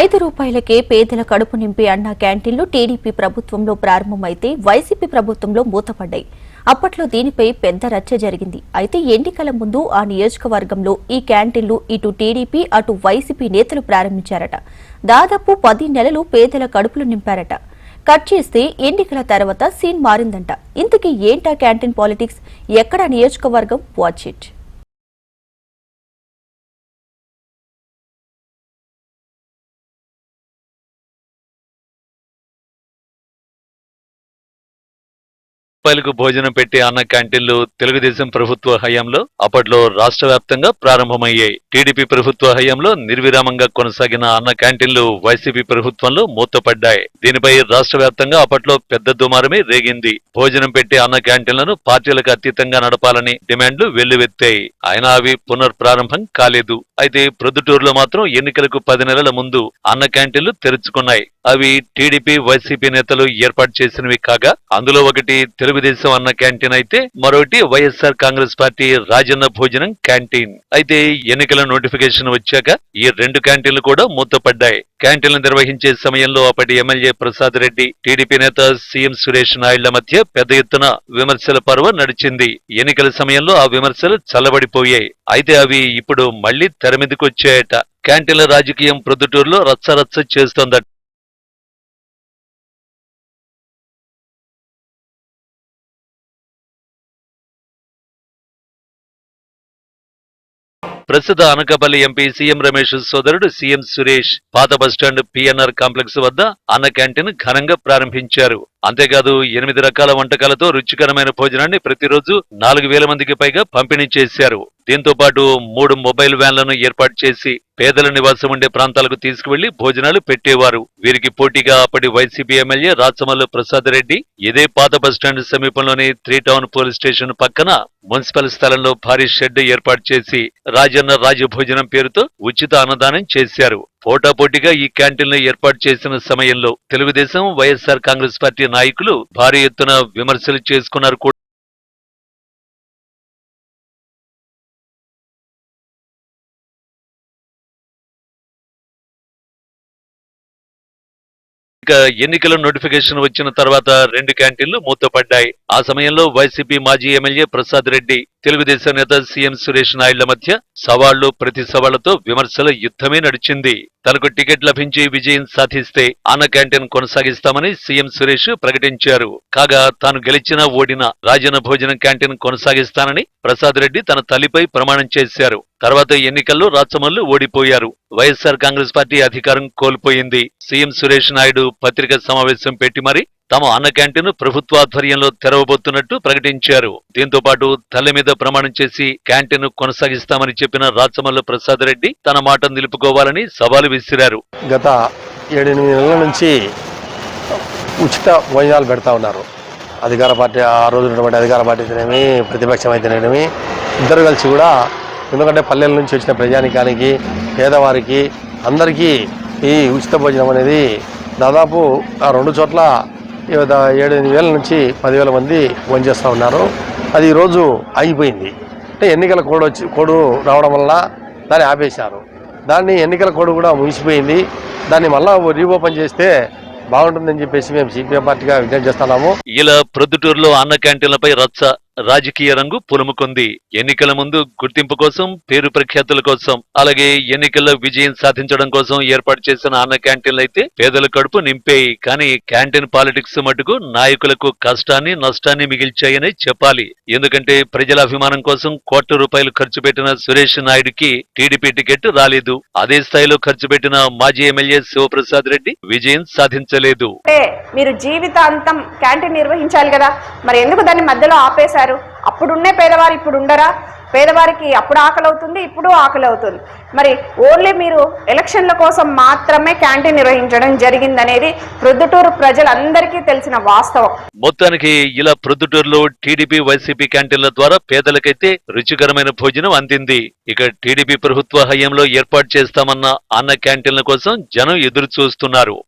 ఐదు రూపాయలకే పేదల కడుపు నింపే అన్న క్యాంటీన్లు టీడీపీ ప్రభుత్వంలో ప్రారంభమైతే వైసీపీ ప్రభుత్వంలో మూతపడ్డాయి. అప్పట్లో దీనిపై పెద్ద రచ్చ జరిగింది. అయితే ఎన్నికల ముందు ఆ నియోజకవర్గంలో ఈ క్యాంటీన్లు ఇటు టీడీపీ అటు వైసీపీ నేతలు ప్రారంభించారట. దాదాపు పది నెలలు పేదల కడుపులు నింపారట. కట్ చేస్తే ఎన్నికల తర్వాత సీన్ మారిందంట. ఇంతకీ ఏంటా క్యాంటీన్ పాలిటిక్స్? ఎక్కడ నియోజకవర్గం? Watch it. రూపాయలకు భోజనం పెట్టే అన్న క్యాంటీన్లు తెలుగుదేశం ప్రభుత్వ హయాంలో అప్పట్లో రాష్ట్ర వ్యాప్తంగా ప్రారంభమయ్యాయి. టీడీపీ ప్రభుత్వ హయాంలో నిర్విరామంగా కొనసాగిన అన్న క్యాంటీన్లు వైసీపీ ప్రభుత్వంలో మూతపడ్డాయి. దీనిపై రాష్ట్ర వ్యాప్తంగా అప్పట్లో పెద్ద దుమారమే రేగింది. భోజనం పెట్టే అన్న క్యాంటీన్లను పార్టీలకు అతీతంగా నడపాలని డిమాండ్లు వెల్లువెత్తాయి. అయినా అవి పునర్ప్రారంభం కాలేదు. అయితే ప్రొద్దుటూరులో మాత్రం ఎన్నికలకు పది నెలల ముందు అన్న క్యాంటీన్లు తెరుచుకున్నాయి. అవి టీడీపీ వైసీపీ నేతలు ఏర్పాటు చేసినవి కాగా అందులో ఒకటి తెలుగుదేశం అన్న క్యాంటీన్ అయితే మరొకటి వైఎస్ఆర్ కాంగ్రెస్ పార్టీ రాజన్న భోజనం క్యాంటీన్. అయితే ఎన్నికల నోటిఫికేషన్ వచ్చాక ఈ రెండు క్యాంటీన్లు కూడా మూతపడ్డాయి. క్యాంటీన్లు నిర్వహించే సమయంలో అప్పటి ఎమ్మెల్యే ప్రసాద్ రెడ్డి టీడీపీ నేత సీఎం సురేష్ నాయుళ్ళ మధ్య పెద్ద ఎత్తున విమర్శల పర్వ నడిచింది. ఎన్నికల సమయంలో ఆ విమర్శలు చల్లబడిపోయాయి. అయితే అవి ఇప్పుడు మళ్ళీ తెర మీదకి వచ్చాయట. క్యాంటీన్ల రాజకీయం ప్రొద్దుటూరులో రచ్చరచ్చ చేస్తోందట. ప్రస్తుత అనకాపల్లి ఎంపీ సీఎం రమేష్ సోదరుడు సీఎం సురేష్ పాత బస్టాండ్ పిఎన్ఆర్ కాంప్లెక్స్ వద్ద అన్న క్యాంటీన్ ఘనంగా ప్రారంభించారు. అంతేకాదు ఎనిమిది రకాల వంటకాలతో రుచికరమైన భోజనాన్ని ప్రతిరోజు నాలుగు వేల మందికి పైగా పంపిణీ చేశారు. దీంతో పాటు మూడు మొబైల్ వ్యాన్లను ఏర్పాటు చేసి పేదల నివాసం ఉండే ప్రాంతాలకు తీసుకువెళ్ళి భోజనాలు పెట్టేవారు. వీరికి పోటీగా అప్పటి వైసీపీ ఎమ్మెల్యే రాచమల్లు ప్రసాద్ రెడ్డి ఇదే పాత బస్టాండ్ సమీపంలోని త్రీ టౌన్ పోలీస్ స్టేషన్ పక్కన మున్సిపల్ స్థలంలో భారీ షెడ్ ఏర్పాటు చేసి రాజన్న రాజభోజనం పేరుతో ఉచిత అన్నదానం చేశారు. పోటాపోటీగా ఈ క్యాంటీన్లు ఏర్పాటు చేసిన సమయంలో తెలుగుదేశం వైఎస్ఆర్ కాంగ్రెస్ పార్టీ నాయకులు భారీ ఎత్తున విమర్శలు చేసుకున్నారు కూడా. ఇక ఎన్నికల నోటిఫికేషన్ వచ్చిన తర్వాత రెండు క్యాంటీన్లు మూతపడ్డాయి. ఆ సమయంలో వైసీపీ మాజీ ఎమ్మెల్యే ప్రసాద్ రెడ్డి తెలుగుదేశం నేత సీఎం సురేష్ నాయుళ్ళ మధ్య సవాళ్ళు ప్రతి సవాళ్ళతో విమర్శల యుద్ధమే నడిచింది. తనకు టికెట్ లభించి విజయం సాధిస్తే అన్న క్యాంటీన్ కొనసాగిస్తామని సీఎం సురేష్ ప్రకటించారు. కాగా తాను గెలిచినా ఓడినా రాజన్న భోజనం క్యాంటీన్ కొనసాగిస్తానని ప్రసాద్ రెడ్డి తన తల్లిపై ప్రమాణం చేశారు. తర్వాత ఎన్నికల్లో రాచమల్లు ఓడిపోయారు. వైఎస్సార్ కాంగ్రెస్ పార్టీ అధికారం కోల్పోయింది. సీఎం సురేష్ నాయుడు పత్రికా సమావేశం పెట్టి మరి తమ అన్న క్యాంటీన్ ప్రభుత్వాధ్వర్యంలో తెరవబోతున్నట్టు ప్రకటించారు. దీంతో పాటు తల్లి మీద ప్రమాణం చేసి క్యాంటీన్ కొనసాగిస్తామని చెప్పిన రాచమల్లు ప్రసాద్ రెడ్డి తన మాట నిలుపుకోవాలని సవాలు విసిరారు. గత ఏడెనిమిది నెలల నుంచి ఉచిత భోజనాలు పెడతా ఉన్నారు. అధికార పార్టీ ఆ రోజు ఉన్నటువంటి అధికార పార్టీ అయితేనేమి ప్రతిపక్షం అయితేనేమి ఇద్దరు కలిసి కూడా ఎందుకంటే పల్లెల నుంచి వచ్చిన ప్రజానికానికి పేదవారికి అందరికీ ఈ ఉచిత భోజనం అనేది దాదాపు ఆ రెండు చోట్ల ఏడెనిమిది వేల నుంచి పదివేల మంది భోజనం చేస్తూ ఉన్నారు. అది ఈరోజు ఆగిపోయింది అంటే ఎన్నికల కోడ్ వచ్చి కోడు రావడం వల్ల దాన్ని ఆపేశారు. దాన్ని ఎన్నికల కోడ్ కూడా ముగిసిపోయింది. దాన్ని మళ్ళా రీఓపెన్ చేస్తే బాగుంటుందని చెప్పేసి మేము సిపిఎం పార్టీగా విజ్ఞప్తి చేస్తున్నాము. ఇలా ప్రొద్దుటూరులో అన్న క్యాంటీన్లపై రచ్చ రాజకీయ రంగు పులుముకుంది. ఎన్నికల ముందు గుర్తింపు కోసం పేరు ప్రఖ్యాతుల కోసం అలాగే ఎన్నికల్లో విజయం సాధించడం కోసం ఏర్పాటు చేసిన అన్న క్యాంటీన్లు అయితే పేదల కడుపు నింపేయి. కానీ క్యాంటీన్ పాలిటిక్స్ మటుకు నాయకులకు కష్టాన్ని నష్టాన్ని మిగిల్చాయని చెప్పాలి. ఎందుకంటే ప్రజల అభిమానం కోసం కోట్ల రూపాయలు ఖర్చు పెట్టిన సురేష్ నాయుడుకి టీడీపీ టికెట్ రాలేదు. అదే స్థాయిలో ఖర్చు పెట్టిన మాజీ ఎమ్మెల్యే శివప్రసాద్ రెడ్డి విజయం సాధించలేదు. మీరు జీవితాంతం క్యాంటీన్ నిర్వహించాలి కదా. మరి ఎందుకు దాన్ని మధ్యలో ఆపేశారు? అప్పుడున్నే పేదవారు ఇప్పుడు ఉండరా? పేదవారికి అప్పుడు ఆకలి అవుతుంది ఇప్పుడు ఆకలి అవుతుంది మరి ఓన్లీ మీరు ఎలక్షన్ల కోసం మాత్రమే క్యాంటీన్ నిర్వహించడం జరిగిందనేది ప్రొద్దుటూరు ప్రజలందరికీ తెలిసిన వాస్తవం. మొత్తానికి ఇలా ప్రొద్దుటూరులో టీడీపీ వైసీపీ క్యాంటీన్ల ద్వారా పేదలకైతే రుచికరమైన భోజనం అందింది. ఇక టీడీపీ ప్రభుత్వ హయాంలో ఏర్పాటు చేస్తామన్న అన్న క్యాంటీన్ల కోసం జనం ఎదురు చూస్తున్నారు